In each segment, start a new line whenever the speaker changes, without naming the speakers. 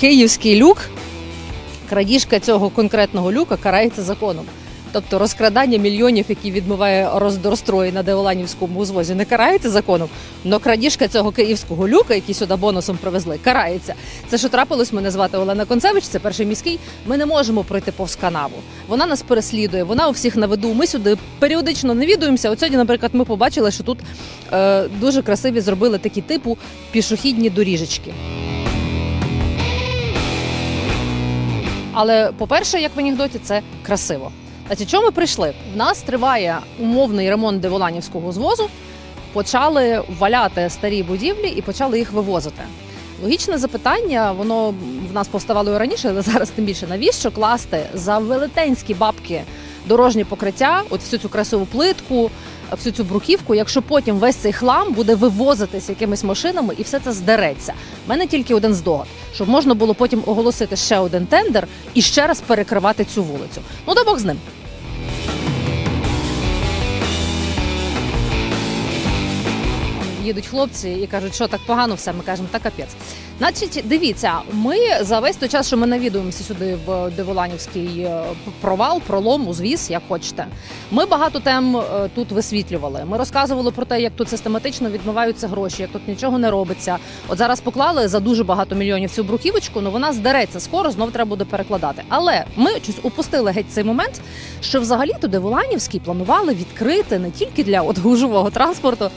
київський люк, крадіжка цього конкретного люка карається законом. Тобто розкрадання мільйонів, які відмиває роз- розстрої на Деоланівському узвозі, не карається законом. але крадіжка цього київського люка, який сюди бонусом привезли, карається. Це що трапилось, мене звати Олена Концевич, це перший міський. Ми не можемо пройти повз канаву. Вона нас переслідує, вона у всіх на виду. Ми сюди періодично навідуємося. От сьогодні, наприклад, ми побачили, що тут е, дуже красиві зробили такі типу пішохідні доріжечки. Але, по-перше, як в анекдоті, це красиво. Значить, чому ми прийшли? В нас триває умовний ремонт Деволанівського звозу. Почали валяти старі будівлі і почали їх вивозити. Логічне запитання, воно в нас повставало і раніше, але зараз тим більше. Навіщо класти за велетенські бабки дорожнє покриття, от всю цю красиву плитку, всю цю бруківку, якщо потім весь цей хлам буде вивозитись якимись машинами і все це здереться. У мене тільки один здогад, щоб можна було потім оголосити ще один тендер і ще раз перекривати цю вулицю. Ну да Бог з ним. Їдуть хлопці і кажуть, що так погано все. Ми кажемо, та капець. Значить, дивіться, ми за весь той час, що ми навідуємося сюди в Деволанівський е, провал, пролом, узвіз, як хочете. Ми багато тем е, тут висвітлювали. Ми розказували про те, як тут систематично відмиваються гроші, як тут нічого не робиться. От зараз поклали за дуже багато мільйонів цю бруківочку, ну вона здереться скоро, знов треба буде перекладати. Але ми щось упустили геть цей момент, що взагалі туди Воланівський планували відкрити не тільки для от гужового транспорту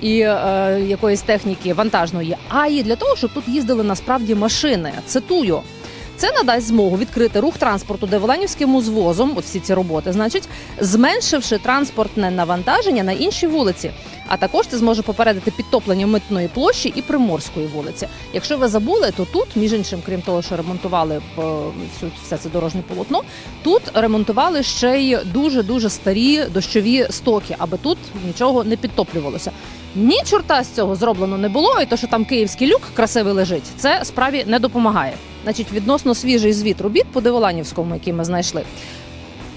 і е, якоїсь техніки вантажної, а й для того, щоб тут їздили насправді машини. Цитую. Це надасть змогу відкрити рух транспорту Деволанівським узвозом, от всі ці роботи, значить, зменшивши транспортне навантаження на інші вулиці. А також це зможе попередити підтоплення митної площі і приморської вулиці. Якщо ви забули, то тут, між іншим, крім того, що ремонтували е, всю все це дорожнє полотно, тут ремонтували ще й дуже дуже старі дощові стоки, аби тут нічого не підтоплювалося. Ні чорта з цього зроблено не було, і то, що там київський люк красивий лежить, це справі не допомагає. Значить, відносно свіжий звіт робіт по Деволанівському, який ми знайшли.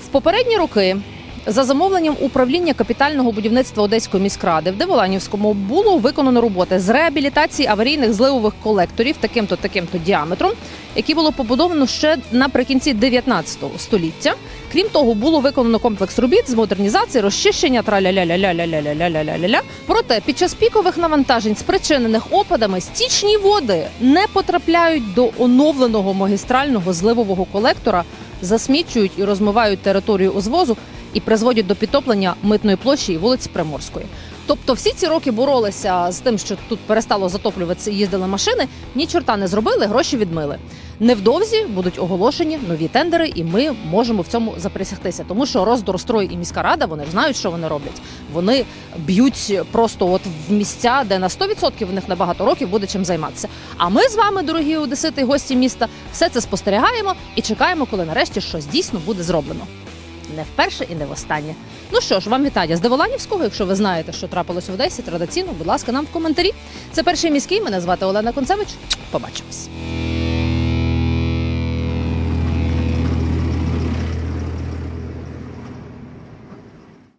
В попередні роки за замовленням управління капітального будівництва Одеської міськради в Деволанівському було виконано роботи з реабілітації аварійних зливових колекторів таким-то таким-то діаметром, які було побудовано ще наприкінці 19 століття. Крім того, було виконано комплекс робіт з модернізації, розчищення траля-ля-ля-ля-ля-ля-ля-ля-ля-ля-ля. Проте під час пікових навантажень, спричинених опадами, стічні води не потрапляють до оновленого магістрального зливового колектора, засмічують і розмивають територію узвозу і призводять до підтоплення митної площі і вулиць Приморської. Тобто всі ці роки боролися з тим, що тут перестало затоплюватися і їздили машини, ні чорта не зробили, гроші відмили. Невдовзі будуть оголошені нові тендери, і ми можемо в цьому заприсягтися. Тому що Роздорстрой і міська рада вони знають, що вони роблять. Вони б'ють просто от в місця, де на 100% в них на багато років буде чим займатися. А ми з вами, дорогі одесити, гості міста, все це спостерігаємо і чекаємо, коли нарешті щось дійсно буде зроблено. Не вперше і не востаннє. Ну що ж, вам вітання з Деволанівського. Якщо ви знаєте, що трапилось в Одесі, традиційно, будь ласка, нам в коментарі. Це перший міський. Мене звати Олена Концевич. Побачимось.